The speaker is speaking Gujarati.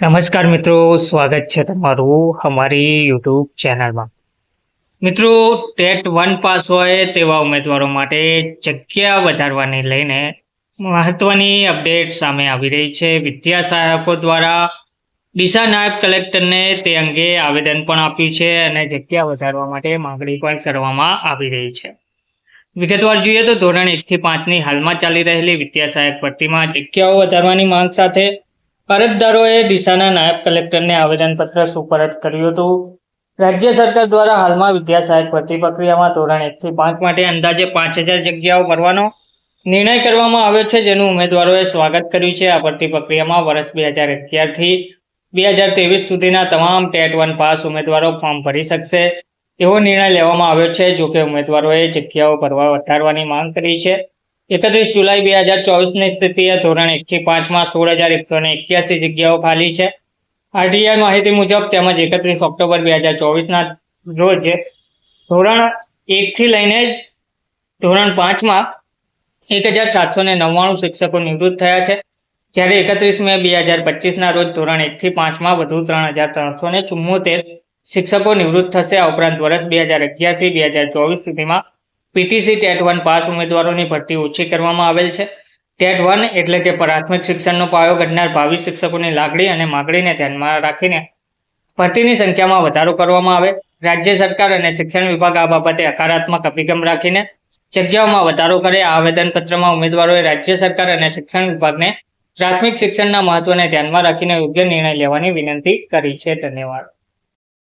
નમસ્કાર મિત્રો, સ્વાગત છે તમારું અમારી યુટ્યુબ ચેનલમાં. મિત્રો, ટેટ વન પાસ હોય તેવા ઉમેદવારો માટે જગ્યા વધારવાને લઈને મહત્વની અપડેટ સામે આવી રહી છે. વિદ્યા સહાયકો દ્વારા ડીસા નાયબ કલેક્ટરને તે અંગે આવેદન પણ આપ્યું છે અને જગ્યા વધારવા માટે માંગણી પણ કરવામાં આવી રહી છે. વિગતવાર જોઈએ તો ધોરણ એકથી પાંચની હાલમાં ચાલી રહેલી વિદ્યા સહાયક ભરતીમાં જગ્યાઓ વધારવાની માંગ સાથે અરજદારોએ ડીસાના નાયબ કલેક્ટરને આવેદનપત્ર સુપરત કર્યું હતું. રાજ્ય સરકાર દ્વારા હાલમાં વિદ્યા સહાયક ભરતી પ્રક્રિયામાં ધોરણ એકથી પાંચ માટે અંદાજે પાંચ હજાર જગ્યાઓ ભરવાનો નિર્ણય કરવામાં આવ્યો છે, જેનું ઉમેદવારોએ સ્વાગત કર્યું છે. આ ભરતી પ્રક્રિયામાં વર્ષ બે હજાર અગિયારથી બે હજાર ત્રેવીસ સુધીના તમામ ટેટ વન પાસ ઉમેદવારો ફોર્મ ભરી શકશે એવો નિર્ણય લેવામાં આવ્યો છે, જોકે ઉમેદવારોએ જગ્યાઓ ભરવા વધારવાની માંગ કરી છે. એકત્રીસ જુલાઈ બે હજાર ચોવીસની સ્થિતિએ ધોરણ એકથી પાંચમાં સોળ હજાર એકસો ને એક્યાસી જગ્યાઓ ખાલી છે. આરટીઆઈ માહિતી મુજબ તેમજ એકત્રીસ ઓક્ટોબર બે હજાર ચોવીસના રોજ ધોરણ એકથી લઈને ધોરણ પાંચમાં એક હજાર સાતસો ને નવ્વાણું શિક્ષકો નિવૃત્ત થયા છે. જ્યારે એકત્રીસ મે બે હજાર પચીસના રોજ ધોરણ એકથી પાંચમાં વધુ ત્રણ હજાર ત્રણસો ને ચુમ્મોતેર શિક્ષકો નિવૃત્ત થશે. આ ઉપરાંત વર્ષ બે હજાર અગિયારથી બે હજાર ચોવીસ સુધીમાં પીટીસી ટેટ વન પાસ ઉમેદવારોની ભરતી ઓછી કરવામાં આવેલ છે. ટેટ વન એટલે કે પ્રાથમિક શિક્ષણનો પાયો ઘડનાર ભાવિ શિક્ષકોની લાગણી અને માગણીને ધ્યાનમાં રાખીને ભરતીની સંખ્યામાં વધારો કરવામાં આવે. રાજ્ય સરકાર અને શિક્ષણ વિભાગ આ બાબતે હકારાત્મક અભિગમ રાખીને જગ્યાઓમાં વધારો કરે. આવેદનપત્રમાં ઉમેદવારોએ રાજ્ય સરકાર અને શિક્ષણ વિભાગને પ્રાથમિક શિક્ષણના મહત્વને ધ્યાનમાં રાખીને યોગ્ય નિર્ણય લેવાની વિનંતી કરી છે. ધન્યવાદ.